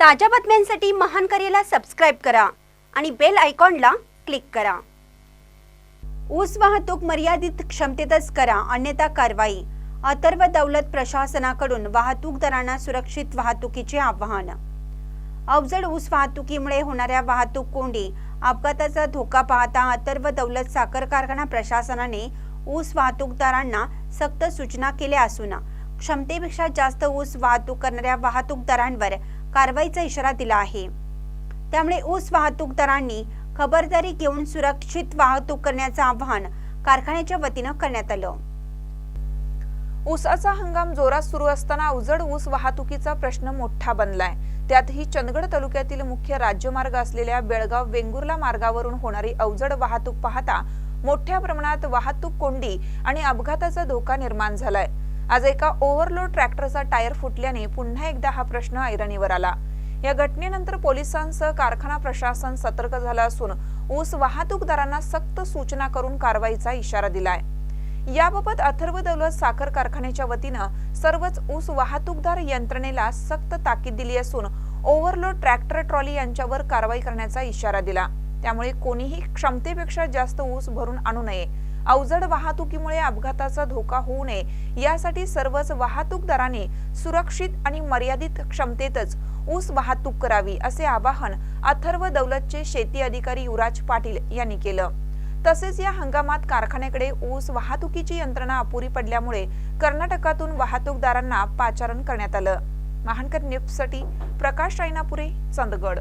ताज्या बातम्यांसाठी महान करेला सबस्क्राईब करा आणि बेल आयकॉनला क्लिक करा. ऊस वाहतूक मर्यादित क्षमतेतच करा अन्यथा कारवाई. अथर्व दौलत प्रशासनाकडून वाहतूकदारांना सुरक्षित वाहतुकीचे आवाहन. अवजड ऊस वाहतुकीमुळे होणाऱ्या वाहतूक कोंडी अपघाताचा धोका पाहता अथर्व दौलत साखर कारखाना प्रशासनाने ऊस वाहतूकदारांना सक्त सूचना केल्या असून क्षमतेपेक्षा जास्त ऊस वाहतूक करणाऱ्या वाहतूकदारांवर कारवाईचा इशारा दिला आहे. त्यामुळे ऊस वाहतूकदारांनी खबरदारी घेऊन सुरक्षित वाहतूक करण्याचं आवाहन कारखान्याच्या वतीनं करण्यात आलं. ऊसाचा हंगाम जोरात सुरू असताना अवजड ऊस वाहतुकीचा प्रश्न मोठा बनलाय. त्यातही चंदगड तालुक्यातील मुख्य राज्यमार्ग असलेल्या बेळगाव वेंगुर्ला मार्गावरून होणारी अवजड वाहतूक पाहता मोठ्या प्रमाणात वाहतूक कोंडी आणि अपघाताचा धोका निर्माण झालाय. आज एका ओव्हरलोड ट्रॅक्टरचा टायर फुटल्याने पुन्हा एकदा हा प्रश्न ऐरणीवर आला. या घटनेनंतर पोलिसांसह कारखाना प्रशासन सतर्क झालं असून ऊस वाहतूकदारांना सक्त सूचना करून कारवाईचा इशारा दिलाय. याबाबत अथर्व दौलत साखर कारखान्याच्या वतीनं सर्वच ऊस वाहतूकदार यंत्रणेला सक्त ताकीद दिली असून ओव्हरलोड ट्रॅक्टर ट्रॉली यांच्यावर कारवाई करण्याचा इशारा दिला. त्यामुळे कोणीही क्षमतेपेक्षा जास्त ऊस भरून आणू नये. अवजड वाहतुकीमुळे अपघाताचा धोका होऊ नये. यासाठी सर्वच वाहतूकदारांनी सुरक्षित आणि मर्यादित क्षमतेतच ऊस वाहतूक करावी असे आवाहन अथर्व दौलतचे शेती अधिकारी युवराज पाटील यांनी केलं. तसेच या हंगामात कारखान्याकडे ऊस वाहतुकीची यंत्रणा अपुरी पडल्यामुळे कर्नाटकातून वाहतूकदारांना पाचारण करण्यात आलं. महानकर न्यूजसाठी प्रकाश रायनापुरे चंदगड.